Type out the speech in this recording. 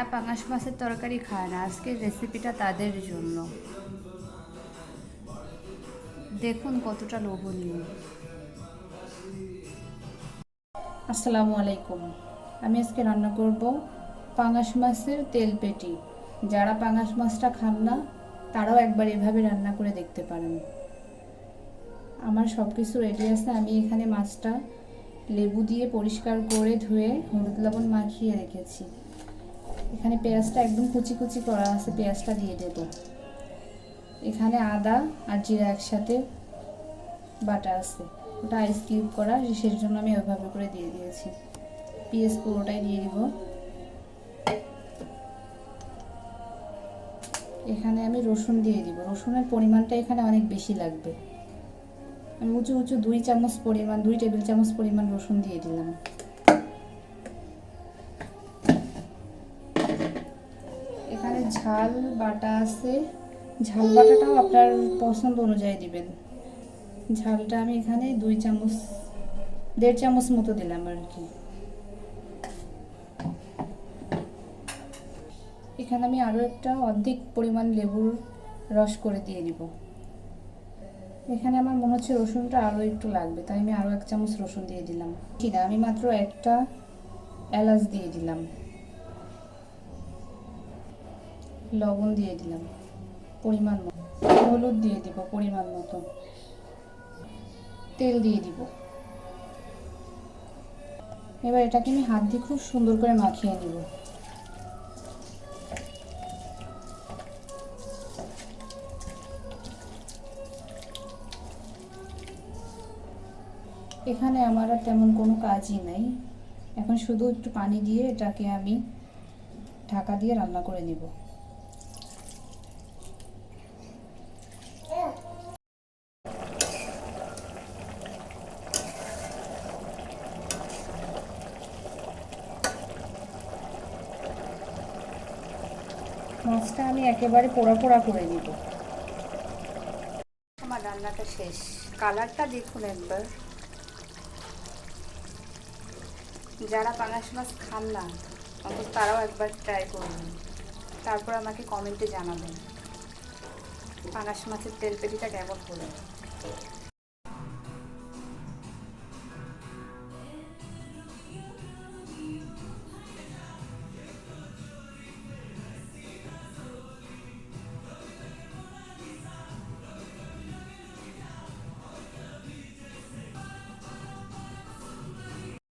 যারা পাঙাশ মাছের তরকারি খায় না। আজকের রেসিপিটা তাদের জন্য। দেখুন কতটা লোভনীয়। আসসালামু আলাইকুম। আমি আজকে রান্না করব পাঙাশ মাছের তেল পেটি। যারা পাঙাশ মাছটা খান না, তারাও একবার এভাবে রান্না করে দেখতে পারেন। আমার সব কিছু রেডি আছে। আমি এখানে মাছটা লেবু দিয়ে পরিষ্কার করে ধুয়ে হলুদ লবণ মাখিয়ে রেখেছি। এখানে পেঁয়াজটা একদম কুচি কুচি করা আছে, পেঁয়াজটা দিয়ে দেব। এখানে আদা আর জিরা একসাথে বাটা আছে। ওটা আইস কিউব করা, সেই জন্য আমি ওইভাবে করে দিয়ে দিয়েছি। পেঁয়াজ পুরোটাই দিয়ে দিব। এখানে আমি রসুন দিয়ে দিব। রসুনের পরিমাণটা এখানে অনেক বেশি লাগবে। আমি উঁচু উঁচু দুই চামচ পরিমাণ, দুই টেবিল চামচ পরিমাণ রসুন দিয়ে দিলাম। ঝাল বাটা আছে। ঝাল বাটাটাও আপনার পছন্দ অনুযায়ী দিবেন। ঝালটা আমি এখানে দুই চামচ, দেড় চামচ মতো দিলাম আর কি। এখানে আমি আরও একটা অর্ধেক পরিমাণ লেবুর রস করে দিয়ে দিব। এখানে আমার মনে হচ্ছে রসুনটা আরও একটু লাগবে, তাই আমি আরও এক চামচ রসুন দিয়ে দিলাম। কি না আমি মাত্র একটা এলাচ দিয়ে দিলাম। লবণ দিয়ে দিলাম, পরিমাণ মতো। হলুদ দিয়ে দিব পরিমাণ মতো। তেল দিয়ে দিব। এবার এটাকে আমি হাত দিয়ে খুব সুন্দর করে মাখিয়ে নিব। এখানে আমার আর তেমন কোনো কাজই নাই। এখন শুধু একটু পানি দিয়ে এটাকে আমি ঢাকা দিয়ে রান্না করে নিব। মাছটা আমি একেবারে পোড়া পোড়া করে নিব। আমার রান্নাটা শেষ। কালারটা দেখুন একবার। যারা পাঙাশ মাছ খান না, অন্তত তারাও একবার ট্রাই করবেন তারপর আমাকে কমেন্টে জানাবেন। পাঙাশ মাছের তেল পেটিটা কেমন হলো?